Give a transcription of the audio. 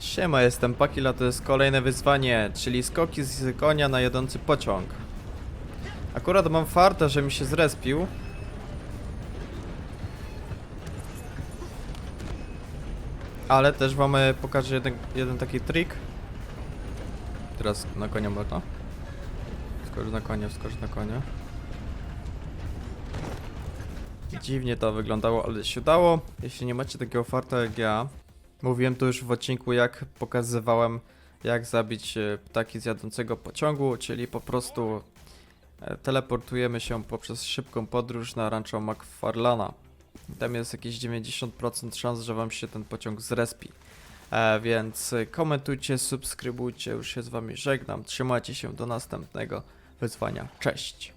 Siema, jestem Pakila, to jest kolejne wyzwanie, czyli skoki z konia na jadący pociąg. Akurat mam farta, że mi się zrespił. Ale też wam e, pokażę jeden, jeden taki trik. Teraz na konia można. Skocz na konia, skocz na konia. Dziwnie to wyglądało, ale się udało. Jeśli nie macie takiego farta jak ja, mówiłem tu już w odcinku, jak pokazywałem, jak zabić e, ptaki z jadącego pociągu, czyli po prostu e, teleportujemy się poprzez szybką podróż na rancho McFarlana. Tam jest jakieś 90% szans, że wam się ten pociąg zrespi. E, więc e, komentujcie, subskrybujcie, już się z wami żegnam. Trzymajcie się do następnego wyzwania. Cześć!